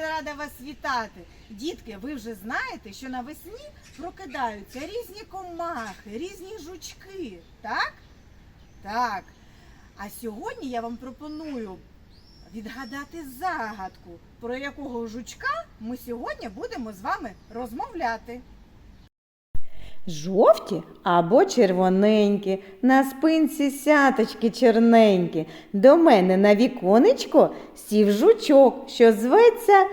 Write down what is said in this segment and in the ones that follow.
рада вас вітати. Дітки, ви вже знаєте, що навесні прокидаються різні комахи, різні жучки, так? Так. А сьогодні я вам пропоную відгадати загадку, про якого жучка ми сьогодні будемо з вами розмовляти. Жовті або червоненькі, на спинці сяточки чорненькі. До мене на віконечко сів жучок, що зветься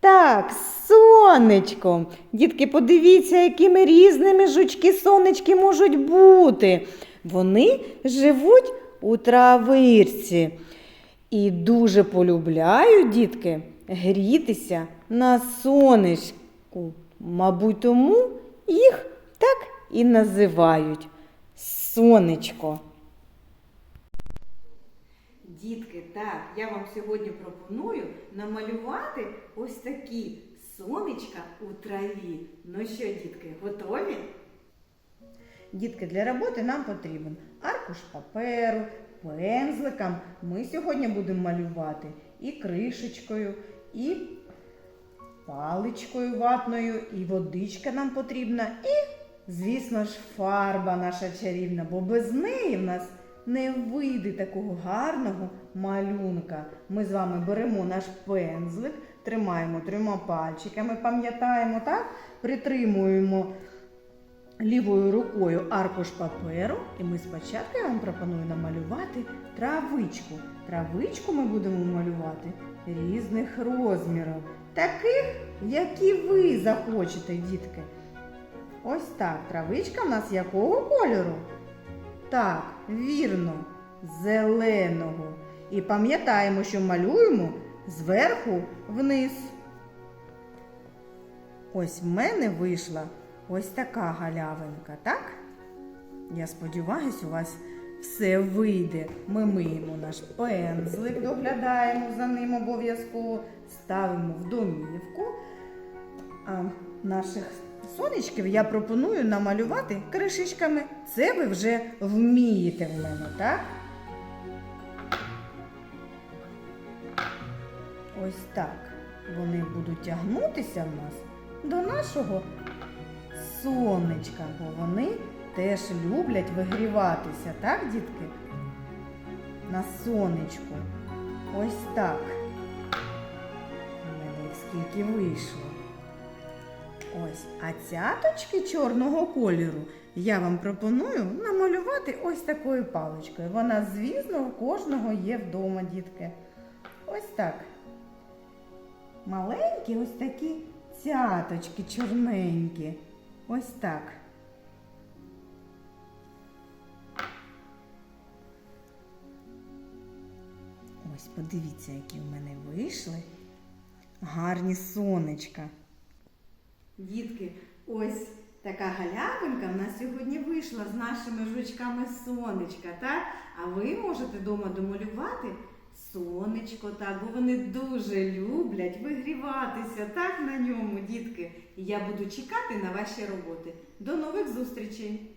так, сонечко. Дітки, подивіться, якими різними жучки сонечки можуть бути. Вони живуть у травичці і дуже полюбляють дітки грітися на сонечку. Мабуть, тому їх і називають сонечко. Дітки, так, я вам сьогодні пропоную намалювати ось такі сонечка у траві. Ну що, дітки, готові? Дітки, для роботи нам потрібен аркуш паперу, пензликом. Ми сьогодні будемо малювати і кришечкою, і паличкою ватною, і водичка нам потрібна, і, звісно ж, фарба наша чарівна, бо без неї в нас не вийде такого гарного малюнка. Ми з вами беремо наш пензлик, тримаємо трьома пальчиками, пам'ятаємо, так? Притримуємо лівою рукою аркуш паперу, і ми спочатку я вам пропоную намалювати травичку. Травичку ми будемо малювати різних розмірів, таких, які ви захочете, дітки. Ось так, травичка в нас якого кольору? Так, вірно, зеленого. І пам'ятаємо, що малюємо зверху вниз. Ось в мене вийшла ось така галявинка, так? Я сподіваюся, у вас все вийде. Ми миємо наш пензлик, доглядаємо за ним обов'язково, ставимо в домівку. А наших сонечків я пропоную намалювати кришечками. Це ви вже вмієте в мене, так? Ось так. Вони будуть тягнутися в нас до нашого сонечка, бо вони теж люблять вигріватися, так, дітки? На сонечку. Ось так. Мене скільки вийшло. Ось, а цяточки чорного кольору я вам пропоную намалювати ось такою паличкою. Вона, звісно, у кожного є вдома, дітки. Ось так. Маленькі ось такі цяточки чорненькі. Ось так. Ось подивіться, які в мене вийшли. Гарні сонечка. Дітки, ось така галявинка в нас сьогодні вийшла з нашими жучками сонечка, так? А ви можете вдома домалювати сонечко, так, бо вони дуже люблять вигріватися так на ньому, дітки. І я буду чекати на ваші роботи. До нових зустрічей!